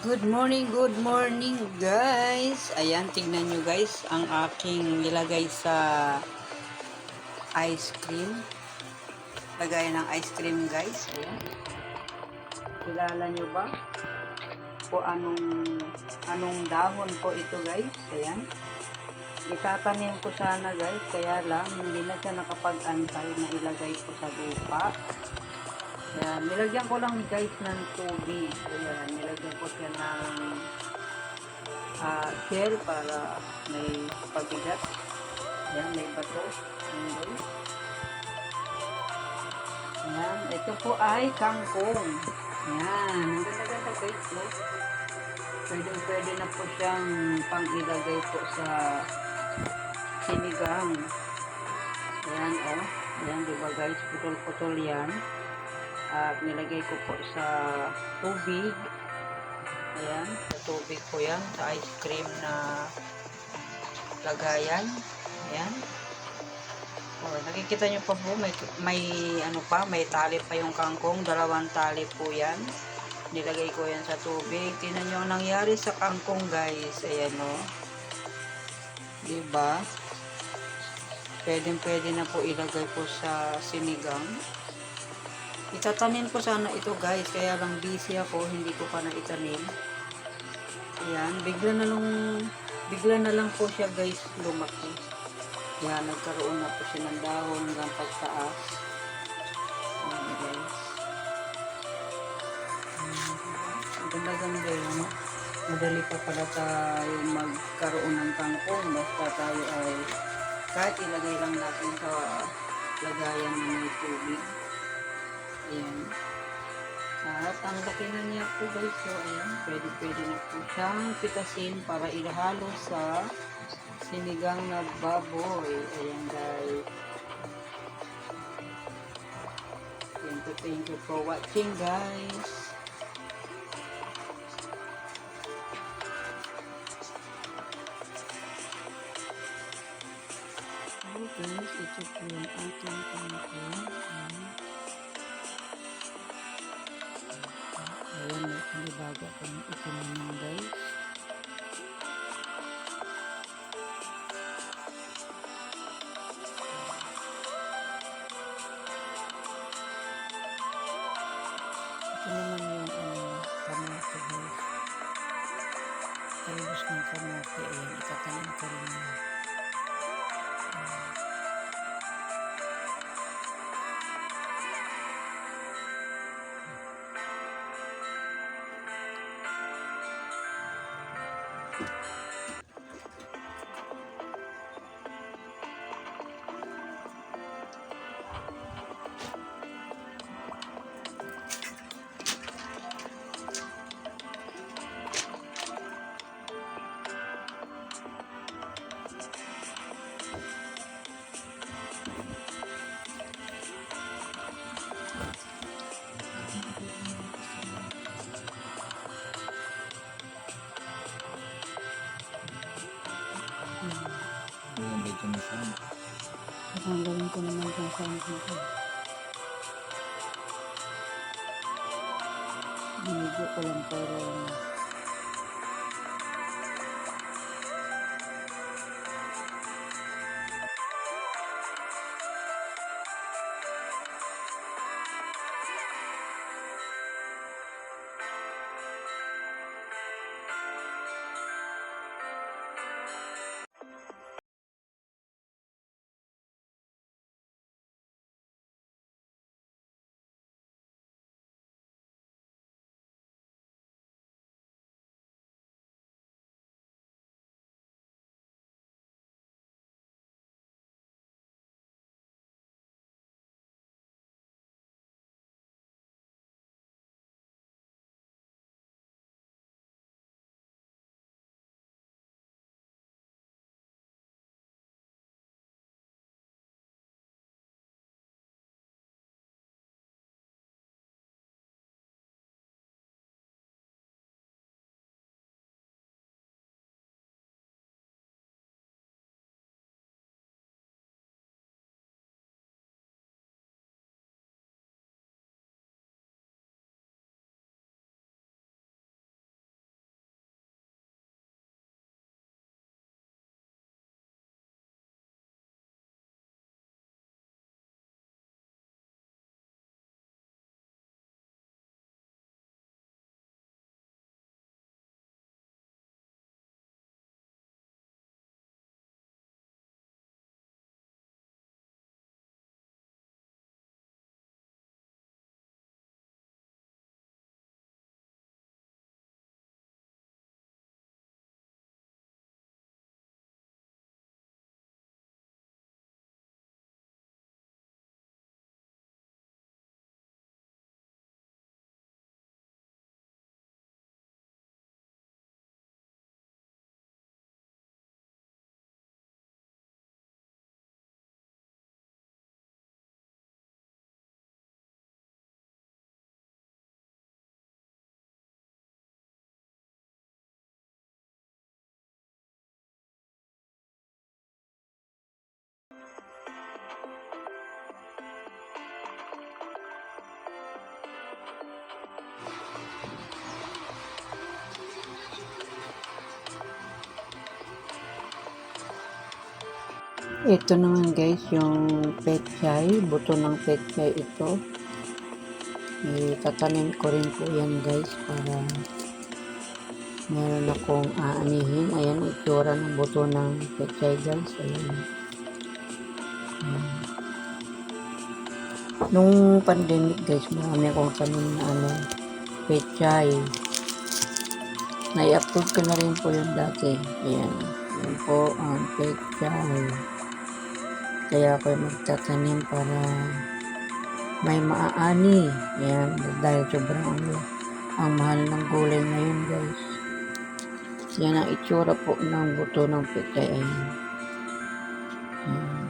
Good morning, good morning guys. Ayan, tignan nyo guys ang aking nilagay sa ice cream. Lagay ng ice cream guys. Ayan. Kilala nyo ba? Kung anong, anong dahon po ito guys. Ayan. Itatanim ko sana guys. Kaya lang, hindi na siya nakapag-antay na ilagay ko sa lupa. Ayan, nilagyan ko lang guys ng tubig. Ayan, nilagyan ko siya ng ah, shell para may pabigat. Ayan, may bato. Ayan. Ayan, ito po ay kangkong. Ayan, ang ganda-ganda guys, no? Pwede, pwede na po siyang pang ilagay po sa sinigang. Ayan, oh. Ayan, di ba guys? Putol-putol yan at nilagay ko po sa tubig. Ayan sa tubig ko yan sa ice cream na lagayan. Ayan. Oh, nakikita nyo pa po may, may ano pa may tali pa yung kangkong. Dalawang tali po yan. Nilagay ko yan sa tubig. Tinan nyo ang nangyari sa kangkong guys. Ayan o oh. diba? Pwedeng pwede na po ilagay po sa sinigang Itatanim ko sana ito guys, kaya lang busy ako, hindi ko pa naitanim. Ayan, bigla na lang, bigla na lang po siya guys lumaki. Yan, nagkaroon na po siya ng dahon hanggang pagtaas. Ayan guys. Ganda-ganda yun. Madali pa pala tayo magkaroon ng kangkong basta tayo ay kahit ilagay lang natin sa lagayan na may tubig. Ayan. At ang laki na niya po guys. So, ayan. Pwede, pwede na po siyang pitasin para ilahalo sa sinigang na baboy. Ayan guys. Thank you, thank you for watching guys. Guys, ito po yung ating kangkong. Ayan. May panibaga pang ikinunin guys. Ito naman yung ano, kamote guys. Talbos ng kamote. Ayan, itatanim ko rin yan. Ayan, saan dito. Binigyo ko lang pero Ito naman guys, yung pechay, buto ng pechay ito. Itatanim ko rin po yan guys para meron akong aanihin. Ayan, itsura ng buto ng pechay guys. Ayan. Nung pandemic guys, marami akong tanim na ano, pechay. Nai-upload ko na rin po yun dati. Ayan. Ayan po ang pechay. Kaya ako magtatanim para may maaani. Ayan, dahil sobrang ano, ang mahal ng gulay ngayon guys. Yan ang itsura po ng buto ng pechay. Ayan. Ayan.